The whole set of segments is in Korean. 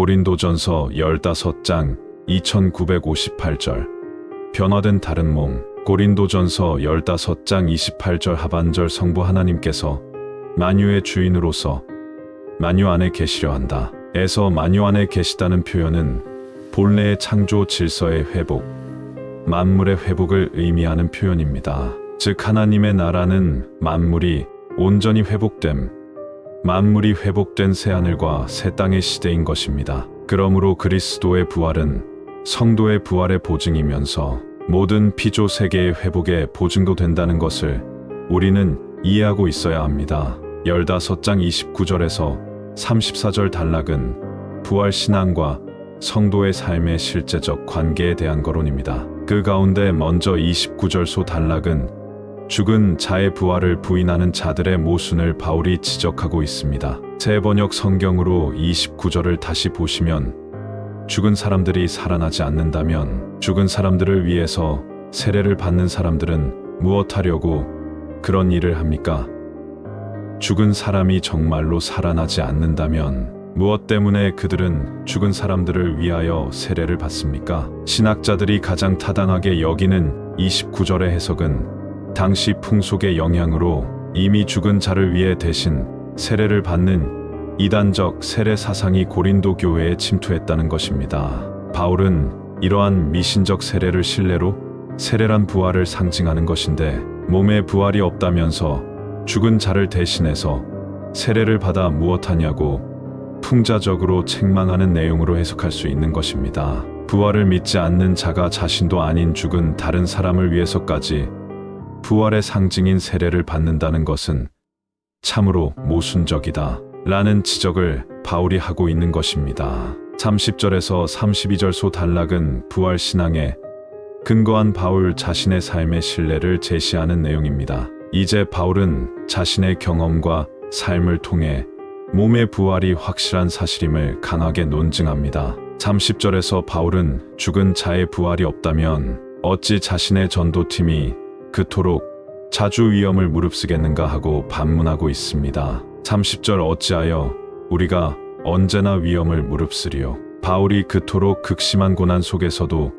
고린도전서 15장 2958절 변화된 다른 몸 고린도전서 15장 28절 하반절 성부 하나님께서 만유의 주인으로서 만유 안에 계시려 한다. 에서 만유 안에 계시다는 표현은 본래의 창조 질서의 회복, 만물의 회복을 의미하는 표현입니다. 즉 하나님의 나라는 만물이 온전히 회복됨, 만물이 회복된 새 하늘과 새 땅의 시대인 것입니다. 그러므로 그리스도의 부활은 성도의 부활의 보증이면서 모든 피조 세계의 회복의 보증도 된다는 것을 우리는 이해하고 있어야 합니다. 15장 29절에서 34절 단락은 부활 신앙과 성도의 삶의 실제적 관계에 대한 거론입니다. 그 가운데 먼저 29절 소 단락은 죽은 자의 부활을 부인하는 자들의 모순을 바울이 지적하고 있습니다. 새 번역 성경으로 29절을 다시 보시면 죽은 사람들이 살아나지 않는다면 죽은 사람들을 위해서 세례를 받는 사람들은 무엇하려고 그런 일을 합니까? 죽은 사람이 정말로 살아나지 않는다면 무엇 때문에 그들은 죽은 사람들을 위하여 세례를 받습니까? 신학자들이 가장 타당하게 여기는 29절의 해석은 당시 풍속의 영향으로 이미 죽은 자를 위해 대신 세례를 받는 이단적 세례 사상이 고린도 교회에 침투했다는 것입니다. 바울은 이러한 미신적 세례를 신뢰로 세례란 부활을 상징하는 것인데 몸에 부활이 없다면서 죽은 자를 대신해서 세례를 받아 무엇하냐고 풍자적으로 책망하는 내용으로 해석할 수 있는 것입니다. 부활을 믿지 않는 자가 자신도 아닌 죽은 다른 사람을 위해서까지 부활의 상징인 세례를 받는다는 것은 참으로 모순적이다. 라는 지적을 바울이 하고 있는 것입니다. 30절에서 32절 소 단락은 부활 신앙에 근거한 바울 자신의 삶의 신뢰를 제시하는 내용입니다. 이제 바울은 자신의 경험과 삶을 통해 몸의 부활이 확실한 사실임을 강하게 논증합니다. 30절에서 바울은 죽은 자의 부활이 없다면 어찌 자신의 전도팀이 그토록 자주 위험을 무릅쓰겠는가 하고 반문하고 있습니다. 30절 어찌하여 우리가 언제나 위험을 무릅쓰리요. 바울이 그토록 극심한 고난 속에서도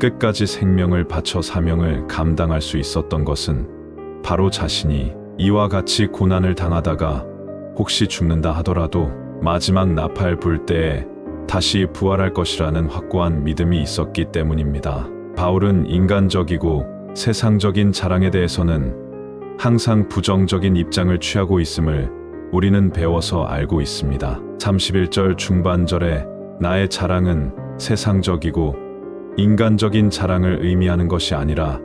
끝까지 생명을 바쳐 사명을 감당할 수 있었던 것은 바로 자신이 이와 같이 고난을 당하다가 혹시 죽는다 하더라도 마지막 나팔 불 때에 다시 부활할 것이라는 확고한 믿음이 있었기 때문입니다. 바울은 인간적이고 세상적인 자랑에 대해서는 항상 부정적인 입장을 취하고 있음을 우리는 배워서 알고 있습니다. 31절 중반절에 나의 자랑은 세상적이고 인간적인 자랑을 의미하는 것이 아니라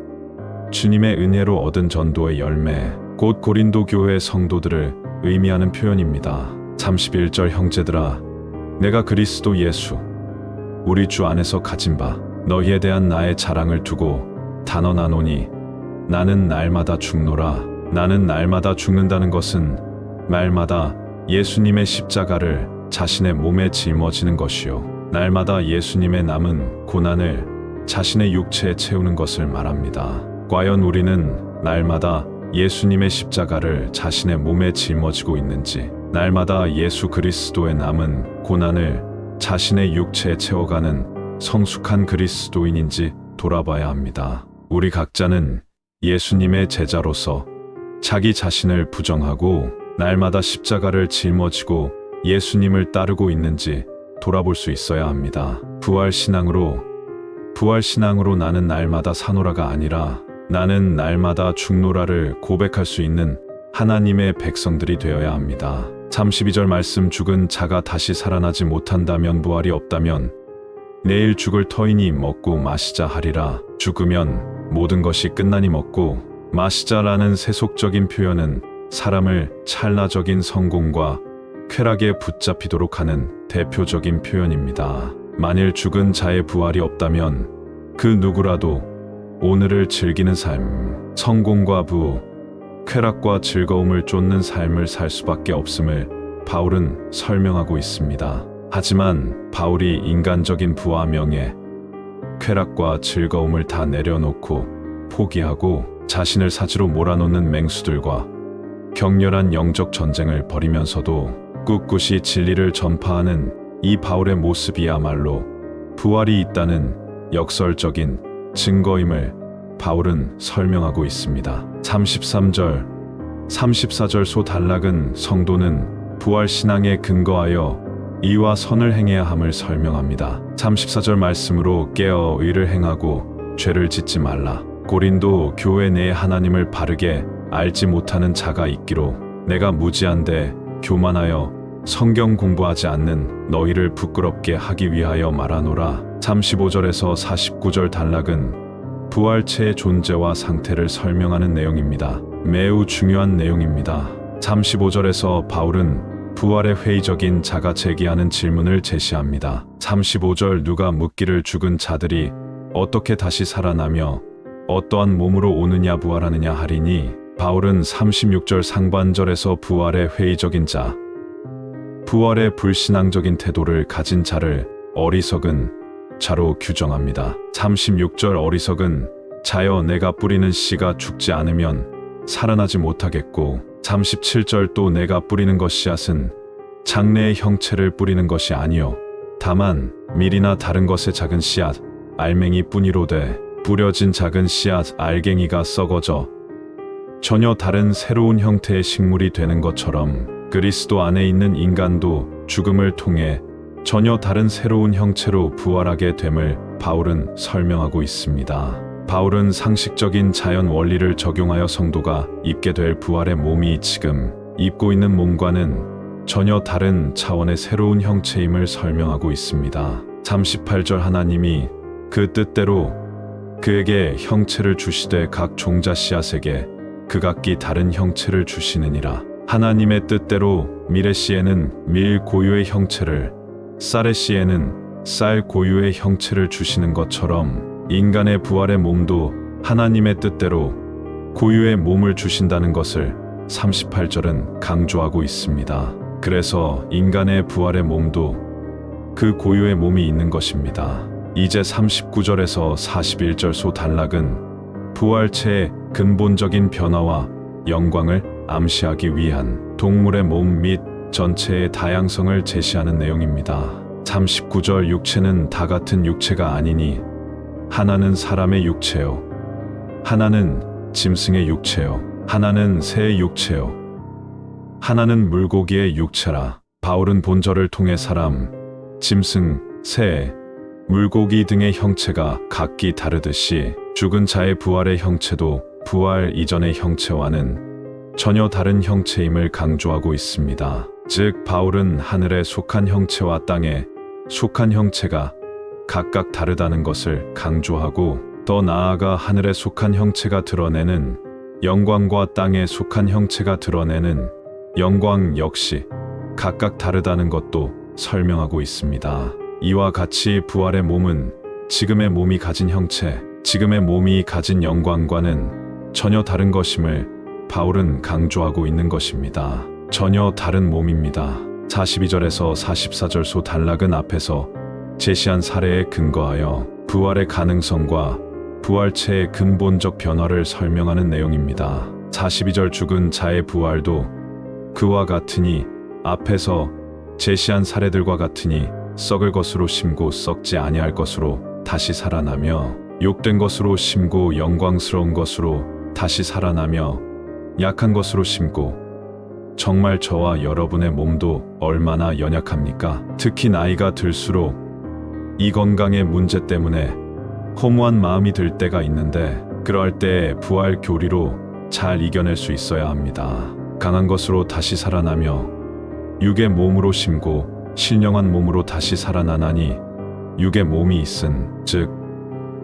주님의 은혜로 얻은 전도의 열매, 곧 고린도 교회 성도들을 의미하는 표현입니다. 31절 형제들아, 내가 그리스도 예수, 우리 주 안에서 가진 바 너희에 대한 나의 자랑을 두고 단언하노니 나는 날마다 죽노라. 나는 날마다 죽는다는 것은 말마다 예수님의 십자가를 자신의 몸에 짊어지는 것이요. 날마다 예수님의 남은 고난을 자신의 육체에 채우는 것을 말합니다. 과연 우리는 날마다 예수님의 십자가를 자신의 몸에 짊어지고 있는지, 날마다 예수 그리스도의 남은 고난을 자신의 육체에 채워가는 성숙한 그리스도인인지 돌아봐야 합니다. 우리 각자는 예수님의 제자로서 자기 자신을 부정하고 날마다 십자가를 짊어지고 예수님을 따르고 있는지 돌아볼 수 있어야 합니다. 부활 신앙으로 부활 신앙으로 나는 날마다 사노라가 아니라 나는 날마다 죽노라를 고백할 수 있는 하나님의 백성들이 되어야 합니다. 32절 말씀 죽은 자가 다시 살아나지 못한다면 부활이 없다면 내일 죽을 터이니 먹고 마시자 하리라 죽으면 모든 것이 끝나니 먹고 마시자라는 세속적인 표현은 사람을 찰나적인 성공과 쾌락에 붙잡히도록 하는 대표적인 표현입니다. 만일 죽은 자의 부활이 없다면 그 누구라도 오늘을 즐기는 삶, 성공과 부, 쾌락과 즐거움을 쫓는 삶을 살 수밖에 없음을 바울은 설명하고 있습니다. 하지만 바울이 인간적인 부와 명예, 쾌락과 즐거움을 다 내려놓고 포기하고 자신을 사지로 몰아놓는 맹수들과 격렬한 영적 전쟁을 벌이면서도 꿋꿋이 진리를 전파하는 이 바울의 모습이야말로 부활이 있다는 역설적인 증거임을 바울은 설명하고 있습니다. 33절, 34절 소 단락은 성도는 부활 신앙에 근거하여 이와 선을 행해야 함을 설명합니다. 34절 말씀으로 깨어 의를 행하고 죄를 짓지 말라. 고린도 교회 내에 하나님을 바르게 알지 못하는 자가 있기로 내가 무지한데 교만하여 성경 공부하지 않는 너희를 부끄럽게 하기 위하여 말하노라. 35절에서 49절 단락은 부활체의 존재와 상태를 설명하는 내용입니다. 매우 중요한 내용입니다. 35절에서 바울은 부활의 회의적인 자가 제기하는 질문을 제시합니다. 35절 누가 묻기를 죽은 자들이 어떻게 다시 살아나며 어떠한 몸으로 오느냐 부활하느냐 하리니 바울은 36절 상반절에서 부활의 회의적인 자, 부활의 불신앙적인 태도를 가진 자를 어리석은 자로 규정합니다. 36절 어리석은 자여 내가 뿌리는 씨가 죽지 않으면 살아나지 못하겠고 37절 또 내가 뿌리는 것 씨앗은 장래의 형체를 뿌리는 것이 아니요 다만 밀이나 다른 것의 작은 씨앗 알맹이 뿐이로되 뿌려진 작은 씨앗 알갱이가 썩어져 전혀 다른 새로운 형태의 식물이 되는 것처럼 그리스도 안에 있는 인간도 죽음을 통해 전혀 다른 새로운 형체로 부활하게 됨을 바울은 설명하고 있습니다. 바울은 상식적인 자연 원리를 적용하여 성도가 입게 될 부활의 몸이 지금 입고 있는 몸과는 전혀 다른 차원의 새로운 형체임을 설명하고 있습니다. 38절 하나님이 그 뜻대로 그에게 형체를 주시되 각 종자 씨앗에게 그 각기 다른 형체를 주시느니라. 하나님의 뜻대로 미레 씨에는 밀 고유의 형체를, 쌀의 씨에는 쌀 고유의 형체를 주시는 것처럼 인간의 부활의 몸도 하나님의 뜻대로 고유의 몸을 주신다는 것을 38절은 강조하고 있습니다. 그래서 인간의 부활의 몸도 그 고유의 몸이 있는 것입니다. 이제 39절에서 41절 소 단락은 부활체의 근본적인 변화와 영광을 암시하기 위한 동물의 몸 및 전체의 다양성을 제시하는 내용입니다. 39절 육체는 다 같은 육체가 아니니 하나는 사람의 육체요. 하나는 짐승의 육체요. 하나는 새의 육체요. 하나는 물고기의 육체라. 바울은 본절을 통해 사람, 짐승, 새, 물고기 등의 형체가 각기 다르듯이 죽은 자의 부활의 형체도 부활 이전의 형체와는 전혀 다른 형체임을 강조하고 있습니다. 즉, 바울은 하늘에 속한 형체와 땅에 속한 형체가 각각 다르다는 것을 강조하고 더 나아가 하늘에 속한 형체가 드러내는 영광과 땅에 속한 형체가 드러내는 영광 역시 각각 다르다는 것도 설명하고 있습니다. 이와 같이 부활의 몸은 지금의 몸이 가진 형체, 지금의 몸이 가진 영광과는 전혀 다른 것임을 바울은 강조하고 있는 것입니다. 전혀 다른 몸입니다. 42절에서 44절 소 단락은 앞에서 제시한 사례에 근거하여 부활의 가능성과 부활체의 근본적 변화를 설명하는 내용입니다. 42절 죽은 자의 부활도 그와 같으니 앞에서 제시한 사례들과 같으니 썩을 것으로 심고 썩지 아니할 것으로 다시 살아나며 욕된 것으로 심고 영광스러운 것으로 다시 살아나며 약한 것으로 심고 정말 저와 여러분의 몸도 얼마나 연약합니까? 특히 나이가 들수록 이 건강의 문제 때문에 허무한 마음이 들 때가 있는데 그럴 때 부활 교리로 잘 이겨낼 수 있어야 합니다. 강한 것으로 다시 살아나며 육의 몸으로 심고 신령한 몸으로 다시 살아나나니 육의 몸이 있은 즉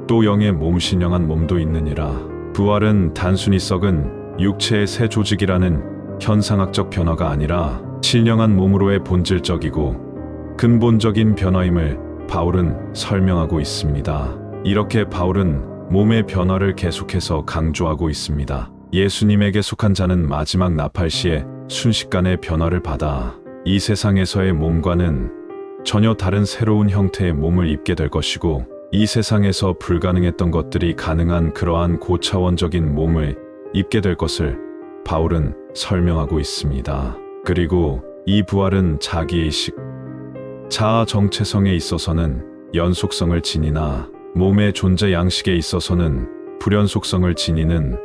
또 영의 몸 신령한 몸도 있느니라. 부활은 단순히 썩은 육체의 새 조직이라는 현상학적 변화가 아니라 신령한 몸으로의 본질적이고 근본적인 변화임을 바울은 설명하고 있습니다. 이렇게 바울은 몸의 변화를 계속해서 강조하고 있습니다. 예수님에게 속한 자는 마지막 나팔 시에 순식간에 변화를 받아 이 세상에서의 몸과는 전혀 다른 새로운 형태의 몸을 입게 될 것이고 이 세상에서 불가능했던 것들이 가능한 그러한 고차원적인 몸을 입게 될 것을 바울은 설명하고 있습니다. 그리고 이 부활은 자기의식, 자아 정체성에 있어서는 연속성을 지니나 몸의 존재 양식에 있어서는 불연속성을 지니는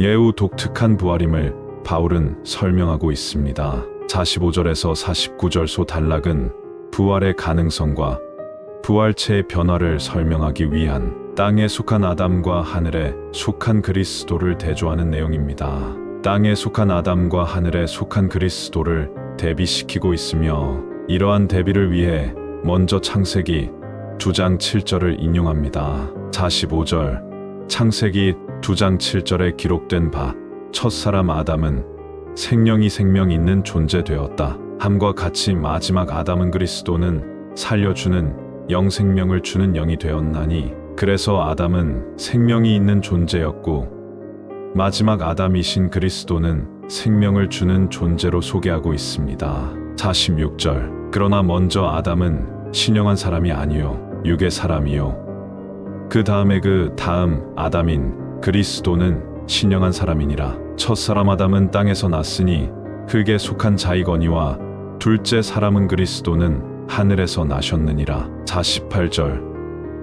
예우 독특한 부활임을 바울은 설명하고 있습니다. 45절에서 49절 소 단락은 부활의 가능성과 부활체의 변화를 설명하기 위한 땅에 속한 아담과 하늘에 속한 그리스도를 대조하는 내용입니다. 땅에 속한 아담과 하늘에 속한 그리스도를 대비시키고 있으며 이러한 대비를 위해 먼저 창세기 2장 7절을 인용합니다. 45절 창세기 2장 7절에 기록된 바 첫사람 아담은 생명이 생명 있는 존재 되었다. 함과 같이 마지막 아담은 그리스도는 살려주는 영생명을 주는 영이 되었나니 그래서 아담은 생명이 있는 존재였고 마지막 아담이신 그리스도는 생명을 주는 존재로 소개하고 있습니다. 46절. 그러나 먼저 아담은 신령한 사람이 아니요 육의 사람이요. 그 다음에 그 다음 아담인 그리스도는 신령한 사람이니라. 첫사람 아담은 땅에서 났으니 흙에 속한 자이거니와 둘째 사람은 그리스도는 하늘에서 나셨느니라. 48절.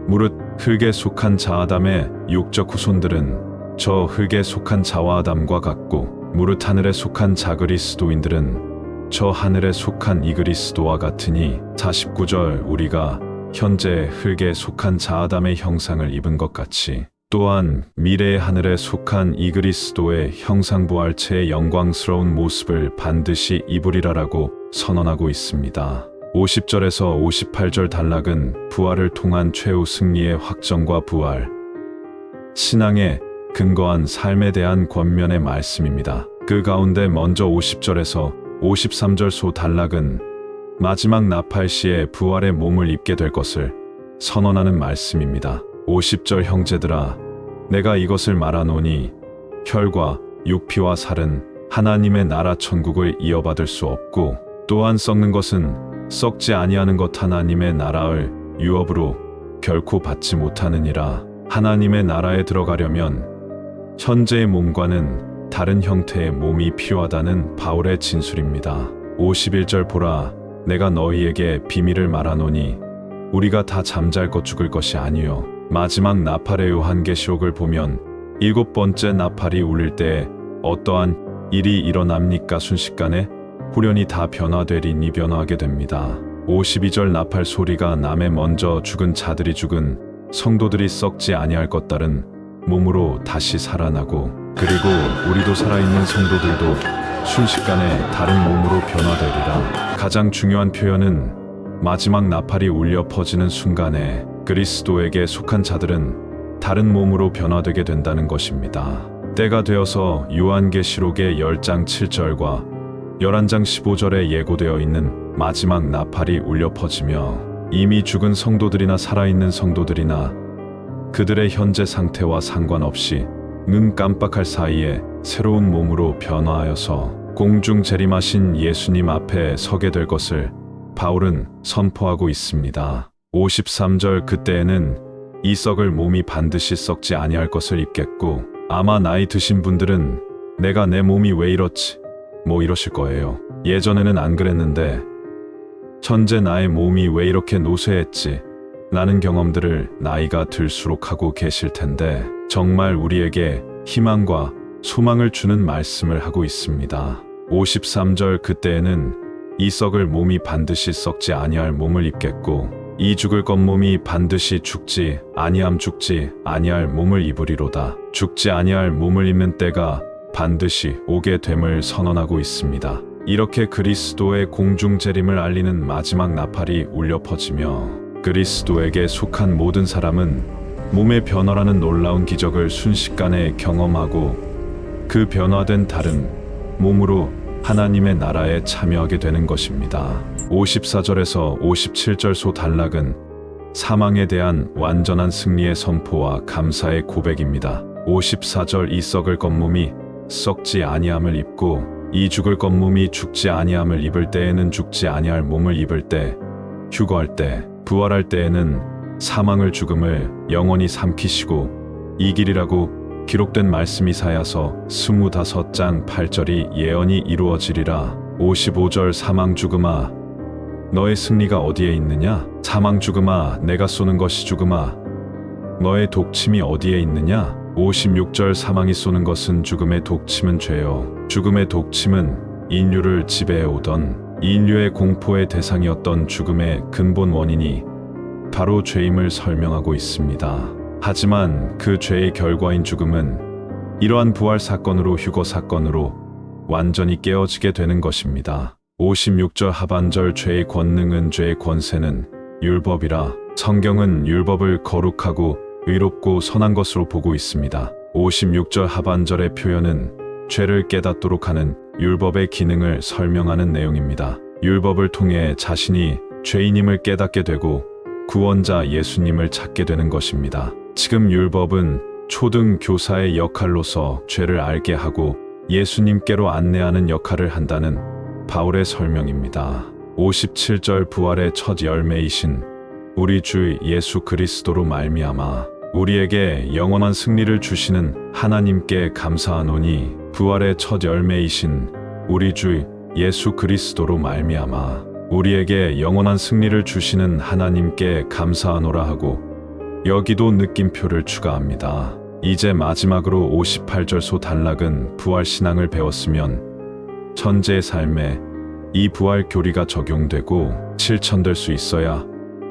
무릇 흙에 속한 자 아담의 육적 후손들은 저 흙에 속한 자와 아담과 같고 무릇 하늘에 속한 자 그리스도인들은 저 하늘에 속한 이 그리스도와 같으니 49절 우리가 현재 흙에 속한 자아담의 형상을 입은 것 같이 또한 미래의 하늘에 속한 이 그리스도의 형상부활체의 영광스러운 모습을 반드시 입으리라라고 선언하고 있습니다. 50절에서 58절 단락은 부활을 통한 최후 승리의 확정과 부활, 신앙에 근거한 삶에 대한 권면의 말씀입니다. 그 가운데 먼저 50절에서 53절 소 단락은 마지막 나팔 시에 부활의 몸을 입게 될 것을 선언하는 말씀입니다. 50절 형제들아 내가 이것을 말하노니 혈과 육피와 살은 하나님의 나라 천국을 이어받을 수 없고 또한 썩는 것은 썩지 아니하는 것 하나님의 나라를 유업으로 결코 받지 못하느니라 하나님의 나라에 들어가려면 현재의 몸과는 다른 형태의 몸이 필요하다는 바울의 진술입니다. 51절 보라 내가 너희에게 비밀을 말하노니 우리가 다 잠잘 것 죽을 것이 아니요 마지막 나팔의 요한계시록을 보면 일곱 번째 나팔이 울릴 때에 어떠한 일이 일어납니까 순식간에 후련이 다 변화되리니 변화하게 됩니다. 52절 나팔 소리가 남에 먼저 죽은 자들이 죽은 성도들이 썩지 아니할 것 다른 몸으로 다시 살아나고 그리고 우리도 살아있는 성도들도 순식간에 다른 몸으로 변화되리라. 가장 중요한 표현은 마지막 나팔이 울려 퍼지는 순간에 그리스도에게 속한 자들은 다른 몸으로 변화되게 된다는 것입니다. 때가 되어서 요한계시록의 10장 7절과 11장 15절에 예고되어 있는 마지막 나팔이 울려 퍼지며 이미 죽은 성도들이나 살아있는 성도들이나 그들의 현재 상태와 상관없이 눈 깜빡할 사이에 새로운 몸으로 변화하여서 공중 재림하신 예수님 앞에 서게 될 것을 바울은 선포하고 있습니다. 53절 그때에는 이 썩을 몸이 반드시 썩지 아니할 것을 입겠고 아마 나이 드신 분들은 내가 내 몸이 왜 이렇지 뭐 이러실 거예요. 예전에는 안 그랬는데 현재 나의 몸이 왜 이렇게 노쇠했지 라는 경험들을 나이가 들수록 하고 계실 텐데 정말 우리에게 희망과 소망을 주는 말씀을 하고 있습니다. 53절 그때에는 이 썩을 몸이 반드시 썩지 아니할 몸을 입겠고 이 죽을 것 몸이 반드시 죽지 아니함 죽지 아니할 몸을 입으리로다. 죽지 아니할 몸을 입는 때가 반드시 오게 됨을 선언하고 있습니다. 이렇게 그리스도의 공중 재림을 알리는 마지막 나팔이 울려 퍼지며 그리스도에게 속한 모든 사람은 몸의 변화라는 놀라운 기적을 순식간에 경험하고 그 변화된 다른 몸으로 하나님의 나라에 참여하게 되는 것입니다. 54절에서 57절 소 단락은 사망에 대한 완전한 승리의 선포와 감사의 고백입니다. 54절 이 썩을 것 몸이 썩지 아니함을 입고 이 죽을 것 몸이 죽지 아니함을 입을 때에는 죽지 아니할 몸을 입을 때 휴거할 때 부활할 때에는 사망을 죽음을 영원히 삼키시고 이 길이라고 기록된 말씀이 사야서 스무다섯 장 8절이 예언이 이루어지리라 55절 사망 죽음아 너의 승리가 어디에 있느냐? 사망 죽음아, 내가 쏘는 것이 죽음아. 너의 독침이 어디에 있느냐? 56절 사망이 쏘는 것은 죽음의 독침은 죄요. 죽음의 독침은 인류를 지배해 오던 인류의 공포의 대상이었던 죽음의 근본 원인이 바로 죄임을 설명하고 있습니다. 하지만 그 죄의 결과인 죽음은 이러한 부활 사건으로 휴거 사건으로 완전히 깨어지게 되는 것입니다. 56절 하반절 죄의 권능은 죄의 권세는 율법이라 성경은 율법을 거룩하고 의롭고 선한 것으로 보고 있습니다. 56절 하반절의 표현은 죄를 깨닫도록 하는 율법의 기능을 설명하는 내용입니다. 율법을 통해 자신이 죄인임을 깨닫게 되고 구원자 예수님을 찾게 되는 것입니다. 지금 율법은 초등 교사의 역할로서 죄를 알게 하고 예수님께로 안내하는 역할을 한다는 바울의 설명입니다. 57절 부활의 첫 열매이신 우리 주 예수 그리스도로 말미암아 우리에게 영원한 승리를 주시는 하나님께 감사하노니 부활의 첫 열매이신 우리 주 예수 그리스도로 말미암아 우리에게 영원한 승리를 주시는 하나님께 감사하노라 하고 여기도 느낌표를 추가합니다. 이제 마지막으로 58절 소 단락은 부활 신앙을 배웠으면 천재의 삶에 이 부활 교리가 적용되고 실천될 수 있어야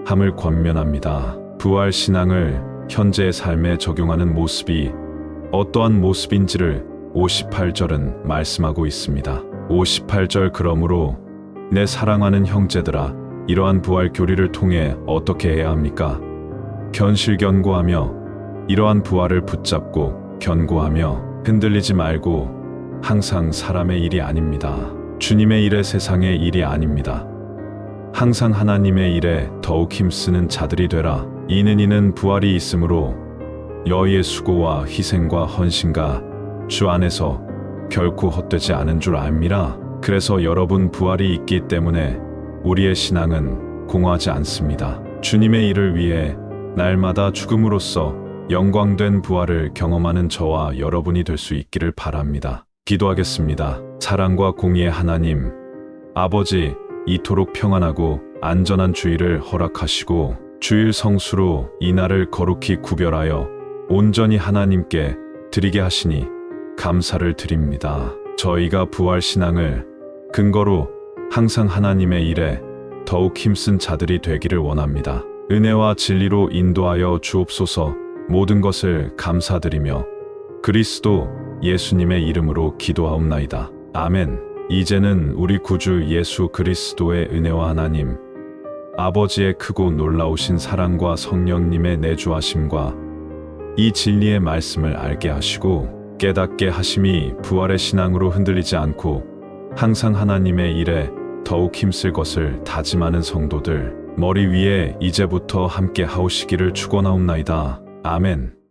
함을 권면합니다. 부활 신앙을 현재의 삶에 적용하는 모습이 어떠한 모습인지를 58절은 말씀하고 있습니다. 58절 그러므로 내 사랑하는 형제들아 이러한 부활 교리를 통해 어떻게 해야 합니까? 견실견고하며 이러한 부활을 붙잡고 견고하며 흔들리지 말고 항상 사람의 일이 아닙니다. 주님의 일에 세상의 일이 아닙니다. 항상 하나님의 일에 더욱 힘쓰는 자들이 되라. 이는 이는 부활이 있으므로 여의의 수고와 희생과 헌신과 주 안에서 결코 헛되지 않은 줄 압니다. 그래서 여러분 부활이 있기 때문에 우리의 신앙은 공허하지 않습니다. 주님의 일을 위해 날마다 죽음으로써 영광된 부활을 경험하는 저와 여러분이 될 수 있기를 바랍니다. 기도하겠습니다. 사랑과 공의의 하나님, 아버지, 이토록 평안하고 안전한 주일을 허락하시고 주일 성수로 이 날을 거룩히 구별하여 온전히 하나님께 드리게 하시니 감사를 드립니다. 저희가 부활 신앙을 근거로 항상 하나님의 일에 더욱 힘쓴 자들이 되기를 원합니다. 은혜와 진리로 인도하여 주옵소서 모든 것을 감사드리며 그리스도 예수님의 이름으로 기도하옵나이다. 아멘. 이제는 우리 구주 예수 그리스도의 은혜와 하나님, 아버지의 크고 놀라우신 사랑과 성령님의 내주하심과 이 진리의 말씀을 알게 하시고 깨닫게 하심이 부활의 신앙으로 흔들리지 않고 항상 하나님의 일에 더욱 힘쓸 것을 다짐하는 성도들 머리 위에 이제부터 함께 하오시기를 축원하옵나이다. 아멘.